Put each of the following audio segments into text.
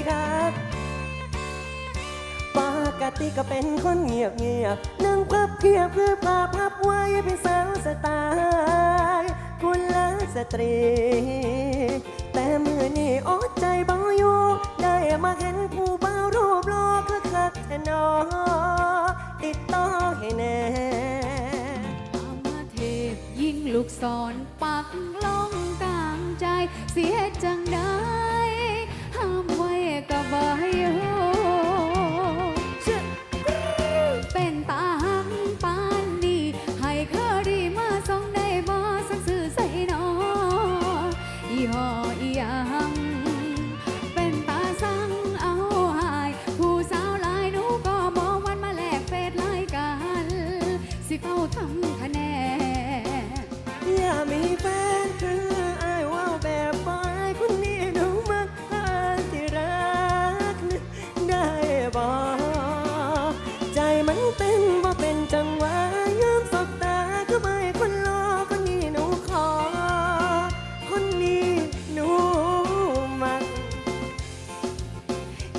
ดีครับปกติก็เป็นคนเงียบเงียบนั่งพับเพียบเพื่อปาพับไว้เป็นสาวสไตล์กุณลสตรี แต่มือนี่อดใจบ่อยู่ ได้มาเห็นผู้บ่าวรูปหล่อคือคักแทนอติดต่อให้แน่ตามมาเทพยิงลูกศรปักลงกลางใจ เสียจัง ยังเป็นตาสังเอาหาย ผู้สาวหลายหนูก็มองวันมาแลกเฟซไลกัน สิเฝ้าทำ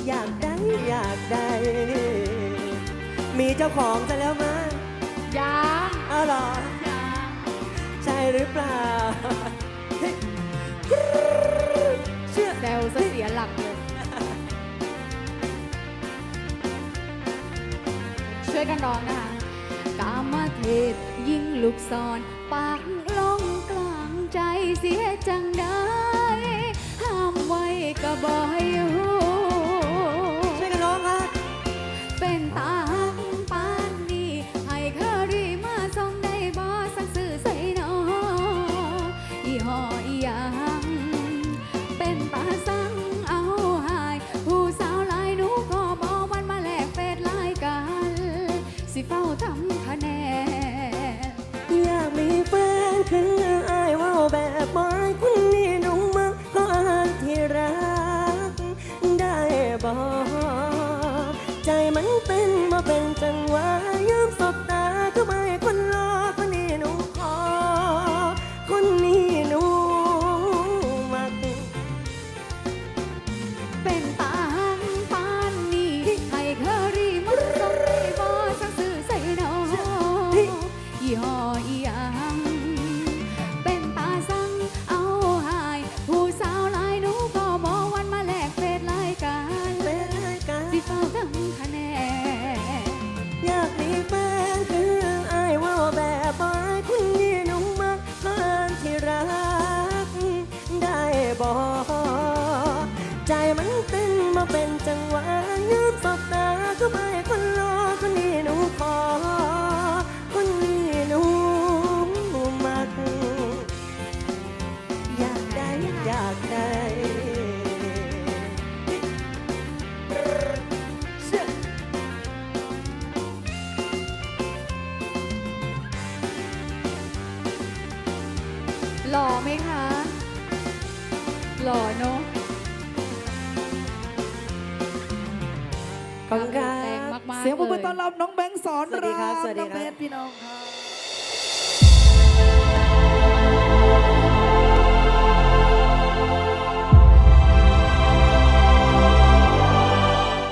อยากได้อยากได้ มีเจ้าของซะแล้วมั้งยังเอาเหรอ ยังใช่หรือเปล่าเฮ้ยเชื่อ แซวซะเสียหลักเลย ช่วยกันร้องนะคะ กามาเทพยิงลูกศรปากลงกลางใจเสียจังได้ ห้ามไว้ก็บอย หล่อไหมคะ หล่อเนอะขอบคุณครัแรงบมากๆเสียงปรบมือลต้อนรับน้องแบงค์สอนสวัสดีครับามสวัสดีน้องครับ เบสพี่น้องครับ